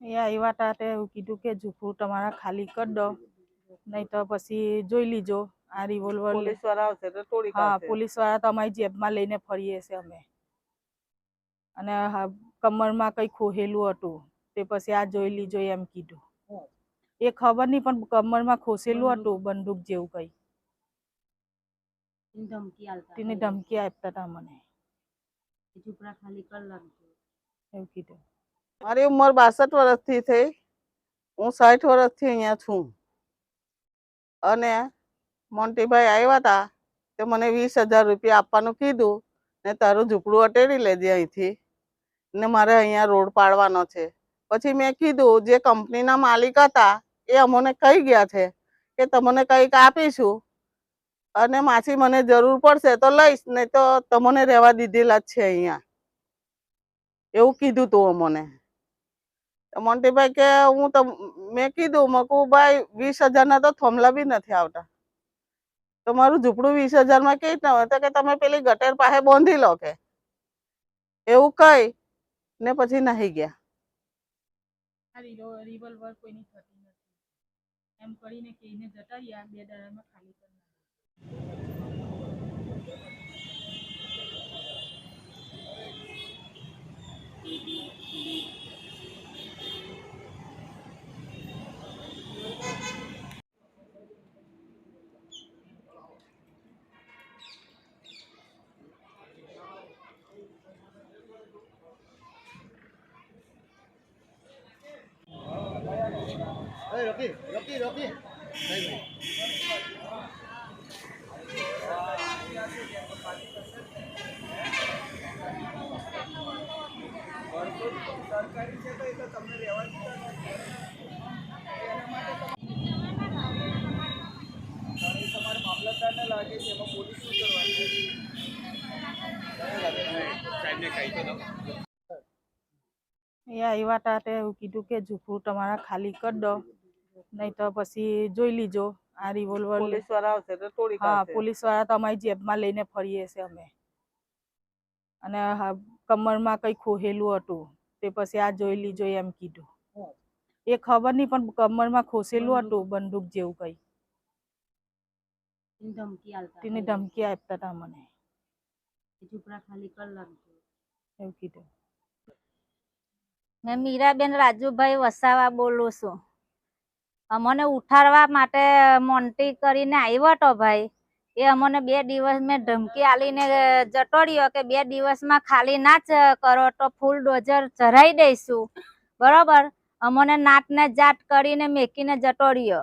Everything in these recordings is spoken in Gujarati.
એ આવ્યા તા તે એવું કીધું કે ઝૂંપડું તમારા ખાલી કરી દો નહીં તો પછી જોઈ લીજો આ રિવોલ્વર પોલીસવાળા આવશે તો તોડી હા પોલીસવાળા તો અમારી જેબમાં લઈને ફરીએ છે અમે. અને હા, કમરમાં કઈ ખોહેલું હતું તે પછી આ જોઈ લીજો એમ કીધું. એ ખબર નહીં પણ કમરમાં ખોસેલું હતું બંદૂક જેવું કઈ. એની ધમકી આપતા હતા. મને. ઝૂંપડા ખાલી કર લાગજો એવું કીધું. મારી ઉંમર બાસઠ વર્ષથી થઈ. હું સાઠ વર્ષથી અહીંયા છું. અને મોન્ટીભાઈ આવ્યા હતા તે મને વીસ હજાર રૂપિયા આપવાનું કીધું ને તારું ઝૂંપડું અટેડી લેજે અહીંથી. ને મારે અહીંયા રોડ પાડવાનો છે. પછી મેં કીધું, જે કંપનીના માલિક હતા એ અમને કહી ગયા છે કે તમને કંઈક આપીશું અને માછી મને જરૂર પડશે તો લઈશ, નહીં તો તમને રહેવા દીધેલા જ છે અહીંયા. એવું કીધું તું અમને. મોન્ટીભાઈ કે હું તો મેં કીધું, મેં ભાઈ, વીસ હજારના તો થોમલા બી નથી આવતા. તો મારું ઝૂંપડું વીસ હજારમાં કેવી રીતના હોય? તો કે તમે પેલી ગટેર પાસે બાંધી લો કે. એવું કઈ ને પછી નાહી ગયા. એમ કરીને જતા રહ્યા, બે દાડામાં ખાલી કરી નાખ્યું. એ આવ્યા તા તે એવું કીધું કે ઝૂંપડું તમારા ખાલી કરી દો નહીં તો પછી જોઈ લીજો. આ રિવોલ્વર પોલીસવાળા આવશે તો તોડી હા પોલીસવાળા તો અમારી જેબમાં લઈને ફરીએ છે અમે. અને કમરમાં કઈ ખોહેલું હતું. તે પછી આ જોઈ લીજો એમ કીધું. એ ખબર નહીં પણ કમરમાં ખોસેલું હતું બંદૂક જેવું કઈ. તેની ધમકી આપતા હતા મને. એવું કીધું. મેં મીરાબેન રાજુભાઈ વસાવા બોલું છું. અમને ઉઠાડવા માટે મોન્ટી કરીને આવ્યો તો ભાઈ. એ અમને બે દિવસ મેં ધમકી આલીને જટોડ્યો કે બે દિવસમાં ખાલી ના જ કરો તો ફૂલ ડોઝર ચઢાઈ દઈશું. બરોબર? અમને નાટને જાટ કરીને મેકીને જટોડ્યો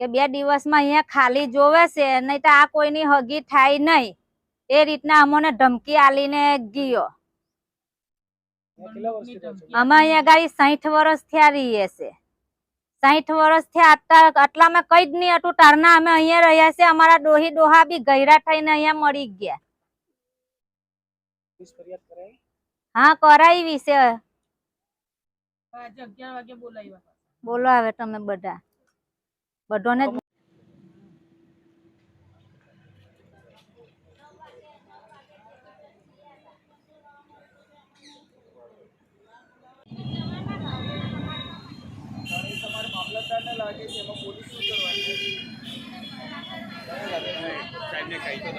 કે બે દિવસમાં અહીંયા ખાલી જોવે છે નહીં તો આ કોઈની હગી થાય નહીં. એ રીતના અમને ધમકી આલીને ગયો. અમે અહીંયા ગાડી સાઠ વર્ષ થયા રહીએ છે સાઠ વર્ષ થયા આટલા આટલામાં કઈ જ નહીં હતું. તારના અમે અહીંયા રહ્યા છે અમારા ડોહી ડોહા બી ગયરા થઈને અહીંયા મરી ગયા. હા કરાવી છે. બોલો હવે તમે બધા. બધાને મામલતદારને લાગે છે એમાં પોલીસ શું કરવાની સાહેબને કહી તો